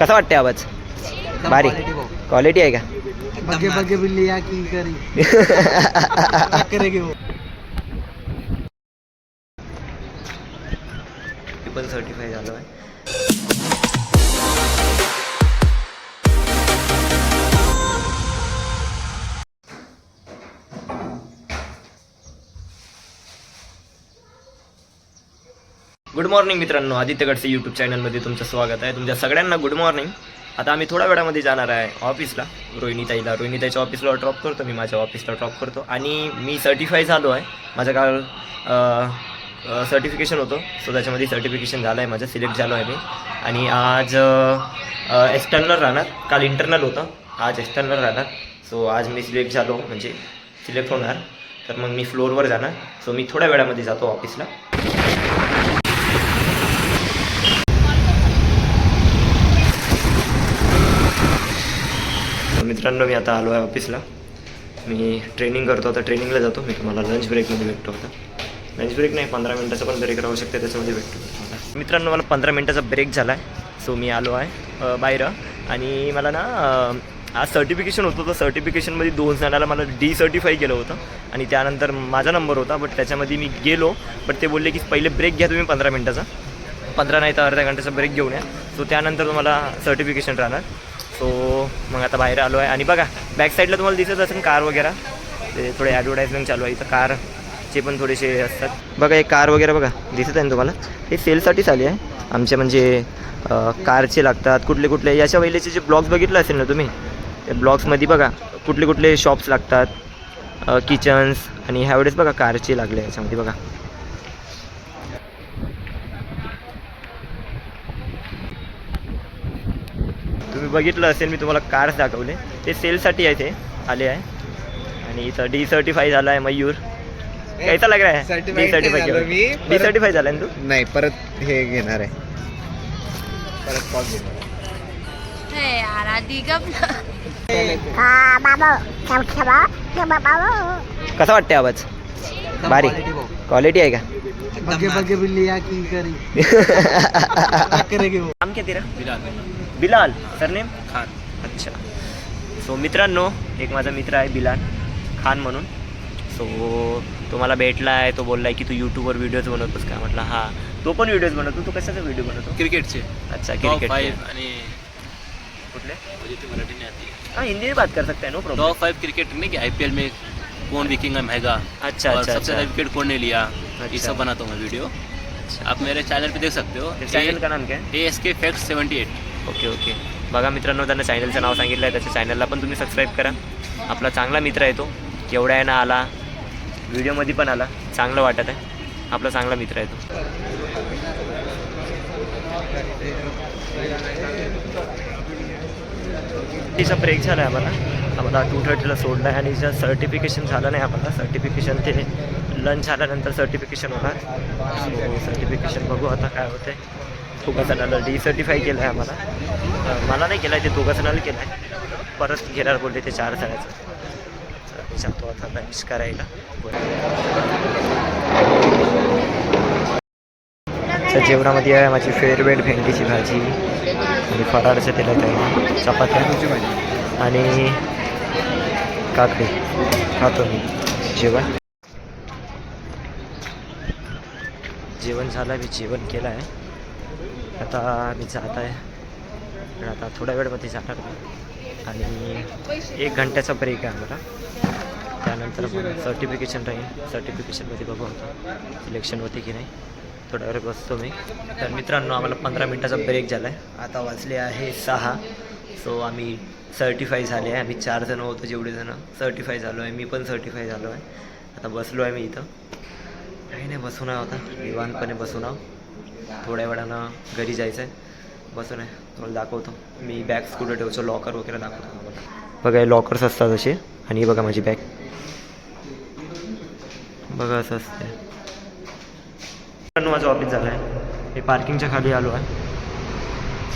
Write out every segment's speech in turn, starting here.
कसा वाटते आवाज़? बारी क्वालिटी आहे का? बगे बगे बिल्ली या की करी. सर्टिफाय झालो आहे गुड मॉर्निंग मित्रांनो आदित्य गडसे यूट्यूब चॅनलमध्ये तुमचं स्वागत आहे. तुमच्या सगळ्यांना गुड मॉर्निंग आता आम्ही थोड्या वेळामध्ये जाणार आहे ऑफिसला रोहिणीताईला रोहिणीताईच्या ऑफिसला ड्रॉप करतो मी माझ्या ऑफिसला ड्रॉप करतो. आणि मी सर्टिफाय झालो आहे. माझं काल सर्टिफिकेशन होतं. सो त्याच्यामध्ये सर्टिफिकेशन झालं आहे माझं सिलेक्ट झालो आहे मी. आणि आज एक्सटर्नल राहणार. काल इंटरनल होतं. आज एक्सटर्नल राहणार. सो आज मी सिलेक्ट झालो. म्हणजे सिलेक्ट होणार. तर मग मी फ्लोअरवर जाणार. सो मी थोड्या वेळामध्ये जातो ऑफिसला मित्रांनो मी आता आलो आहे ऑफिसला मी ट्रेनिंग करतो आता ट्रेनिंगला जातो. मी तुम्हाला लंच ब्रेकमध्ये भेटतो आता. लंच ब्रेक नाही पंधरा मिनटाचा पण ब्रेक राहू शकते त्याच्यामध्ये भेटतो तुम्हाला. मित्रांनो मला पंधरा मिनटाचा ब्रेक झाला आहे सो मी आलो आहे बाहेर. आणि मला ना आज सर्टिफिकेशन होतं तर सर्टिफिकेशनमध्ये दोन जणाला मला डी सर्टिफाय केलं होतं. आणि त्यानंतर माझा नंबर होता बट त्याच्यामध्ये मी गेलो. बट ते बोलले की पहिले ब्रेक घ्या तुम्ही पंधरा मिनटाचा. पंधरा नाही तर अर्ध्या घंट्याचा ब्रेक घेऊन या. सो त्यानंतर तुम्हाला सर्टिफिकेशन राहणार. सो मग आता बाहेर आलो आहे. आणि बघा बॅक साईडला तुम्हाला दिसत असेल कार वगैरे. ते थोडे ॲडव्हर्टाईजमेंट चालू आहे. इथं कारचे पण थोडेसे असतात. बघा एक कार वगैरे बघा दिसत आहे ना तुम्हाला? हे सेलसाठीच आली आहे. आमचे म्हणजे कारचे लागतात कुठले कुठले. याच्या पहिलेचे जे ब्लॉग्स बघितले असेल ना तुम्ही? त्या ब्लॉग्समध्ये बघा कुठले कुठले शॉप्स लागतात किचन्स आणि ह्यावेळेस बघा कारचे लागले याच्यामध्ये बघा. बघितलं असेल मी तुम्हाला कार्स दाखवले. ते सेलसाठी आहे ते. आले आहे. आणि इथं डी सर्टिफाय झाला आहे मयूर. कैसा लग रहा है? डी सर्टिफाय नाही झालो मी, डी सर्टिफाय झाला ना तू? नाही परत हे घेणार आहे. परत कॉल घेणार आहे. हे यार आधी गप कसा वाटते आवाज? भाऊ. क्वालिटी आहे का? बगे बगे बिल्ली या की करी। करेगी वो? नाम क्या तेरा? बिलाल। सरनेम? खान। अच्छा। सो मित्रांनो एक माझा मित्र आहे बिलाल खान म्हणून. सो तो मला भेटला आहे तो बोलला आहे की तू यूट्यूबवर व्हिडिओज बनवतोस का? म्हटलं हा. तो पण व्हिडिओज बनवतो तू कशाचा व्हिडिओ बनवतो? क्रिकेटचे. अच्छा क्रिकेट आणि कुठले? तो मराठी नहीं आती. हाँ हिंदी में बात कर सकते हैं no problem top five cricket में क्या आईपीएल में कौन विकेंगा महँगा अच्छा अच्छा सबसे ज़्यादा अच्छा विकेट कौन ने लिया? ये। सब बनाता हूँ मैं वीडियो। आप मेरे चैनल पे देख सकते हो। चॅनल का नाम काय ए S K fact seventy eight okay okay. बघा मित्रांनो त्यांना चॅनलचं नाव सांगितलं आहे त्याच्या चॅनलला पण तुम्ही सबस्क्राईब करा. आपला चांगला मित्र आहे तो. केवढ्या आहे ना आला व्हिडिओमध्ये पण आला. चांगलं वाटत आहे. आपला चांगला मित्र आहे तो. तिचा ब्रेक झाला आहे आम्हाला. आम्हाला टू थर्टीला सोडला आहे आणि जर सर्टिफिकेशन झालं नाही आम्हाला सर्टिफिकेशन ते लंच झाल्यानंतर सर्टिफिकेशन होणार. सो सर्टिफिकेशन बघू आता काय होते दोघा जणाला डी केलं आहे आम्हाला मला नाही केलं आहे ते दोघा जणाला केलं आहे परत घेणार बोलले ते चार जणांचं तर जातो आता लंच करायला. तर जेवणामध्ये आहे माझी फेवरेट भेंडीची भाजी आणि फराळाचं तेलात आहे. चपात्या. आणि काकडी. खातो मी. जेवण. जेवण झालं मी जेवण केलं आहे. आता मी जात आहे. पण आता थोड्या वेळमध्ये जाणार मी. आणि एक घंट्याचा ब्रेक आहे आम्हाला. त्यानंतर मग सर्टिफिकेशन राहील. सर्टिफिकेशनमध्ये बघू आता सिलेक्शन होते की नाही. थोड्या वेळ बसतो मी. तर मित्रांनो आम्हाला पंधरा मिनटाचा ब्रेक झाला आहे आता वाचले आहे सहा. सो आम्ही सर्टिफाय झाले आहे. आम्ही चार जणं होतो जेवढे जणं सर्टिफाय झालो आहे. मी पण सर्टिफाय झालो आहे. आता बसलो आहे मी इथं. काही नाही बसून आहे होता निवांतपणे बसून आहो. थोड्या वेळानं घरी जायचं आहे बसून आहे. तुम्हाला दाखवतो. मी बॅग कुठं ठेवतो लॉकर वगैरे दाखवतो बघा हे लॉकर्स असतात असे. आणि बघा माझी बॅग. बघा असं असते माझं ऑफिस झालं आहे. मी पार्किंगच्या खाली आलो आहे.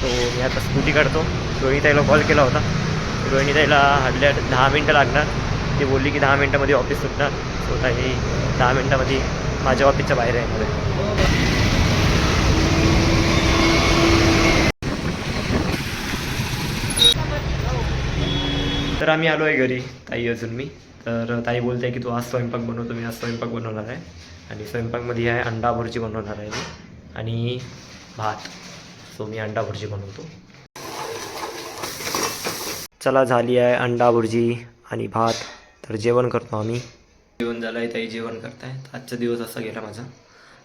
सो मी आता स्कूटी काढतो. रोहिणीताईला कॉल केला होता. रोहिणीताईला हडल्या दहा मिनटं लागणार. ती बोलली की दहा मिनटामध्ये ऑफिस सुटणार. स्वतः ही दहा मिनटामध्ये माझ्या ऑफिसच्या बाहेर आहे आहे तर आम्ही आलो आहे घरी ताई अजून मी. तर ताई बोलते की तू आज स्वयंपाक बनवतो मी आज स्वयंपाक बनवणार आहे. आणि स्वयंपाकमध्ये आहे अंडा भुर्जी बनवणार आहे आणि भात. सो मी अंडा भुर्जी बनवतो. चला झाली आहे अंडा भुर्जी आणि भात. तर जेवण करतो आम्ही. जेवण झालं आहे ताई जेवण करताय. आजचा दिवस असा गेला माझा.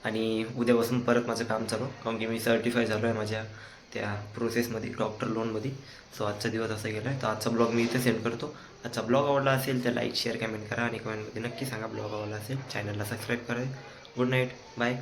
आणि उद्यापासून परत माझं काम चालू. कारण की मी सर्टिफाय झालो आहे माझ्या त्या प्रोसेसमध्ये डॉक्टर लोनमध्ये सो आजचा दिवस असा गेला आहे तर आजचा ब्लॉग मी इथे सेंड करतो. आजचा ब्लॉग आवडला असेल तर लाईक शेअर कमेंट करा. आणि कमेंटमध्ये नक्की सांगा ब्लॉग आवडला असेल. चॅनलला सबस्क्राईब करा. Good night bye